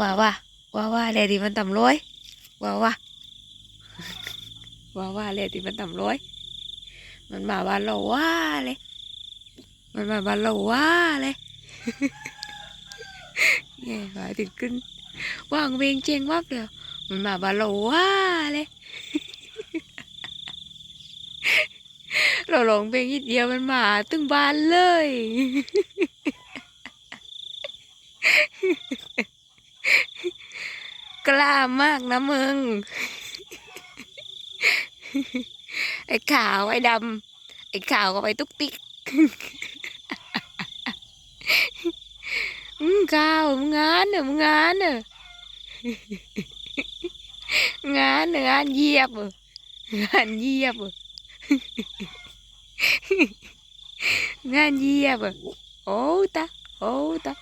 ว่าว่าว่าว่าเลดีมันต่ำร้อยว่าว่าว่าว่าเลดีมันต่ำร้อยมันมาบ้านเราว่าเลย มันมาบ้านเราว่าเลยเนี่ยหมายถึงขึ้นว่างเวงเจงมากเลยมันมาบ้านเราว่าเลยเราหลงเพลงนิดเดียวมันมาตึงบ้านเลย กล้ามากนะมึง ไอ้ขาวไอ้ดำไอ้ขาวกับไอ้ตุ๊กติ๊กมึงขาวมึงงานเนอะมึงงานเนอะงานเนอะงานเยียบงานเยียบงานเยียบโอ้ตาโอ้ตา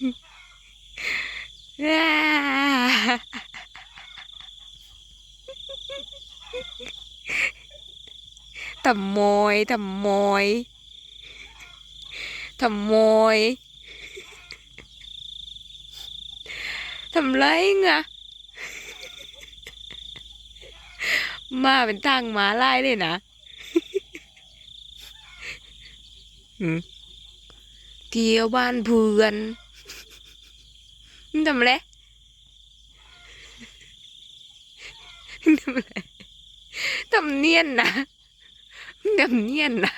อ่า ทำโมยทำโมยทำโมยทำไรงะมาเป็นทางหมาลายเลยนะเที่ยวบ้านเพื่อน มึงทำอะไรมึงทำไรทำเนียนนะมึงทำเนียนนะ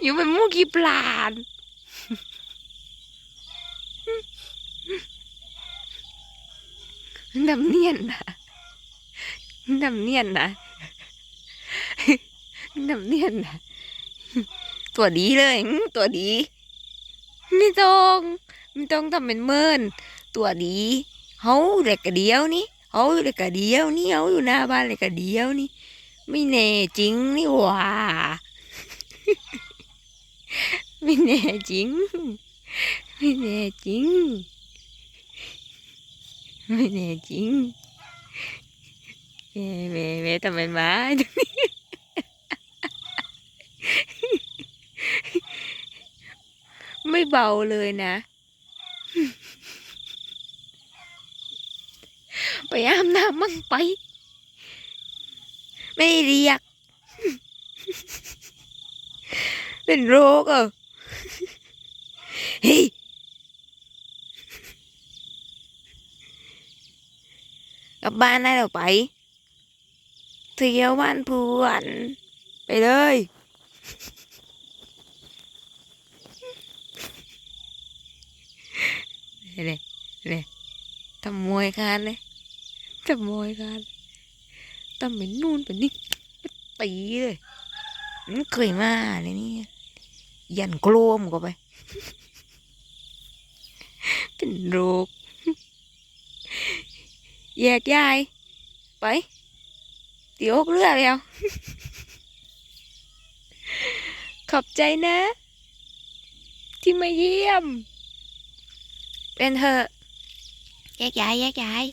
อยู่เป็นมูกี่ปลานมึงทำเนียนนะมึงทำเนียนนะมึงทำเนียนนะ ตัวดีเลย ตัวดีไม่ต้อง ไม่ต้องทำเป็นเมินตัวดีเฮาเล็กกะเดียวนี่เฮาเล็กกะเดียวนี่เฮาอยู่หน้าบ้านเล็กกะเดียวนี่ไม่แน่จริงนี่หว่าไม่แน่จริงไม่แน่จริงไม่แน่จริงแม่แม่แม่ทำเป็นหมาไม่เบาเลยนะ ไปอาบน้ำมั่งไป ไม่เรียก เป็นโรคเออเฮ้ยกลับบ้านได้เราไปเที่ยวบ้านเพื่อนไปเลย เลยเลยทำมวยกันเลยทำมวยกันทำเป็นนู่นเป็นนี่ตีเลยมันเคยมาเลยนี่ยันโกลมก็ไป เป็นโรคแยกย้ายไปเดี๋ยวเรือแล้วขอบใจนะ ที่มาเยี่ยม เป็นเถอะแยกย้ายแยกย้าย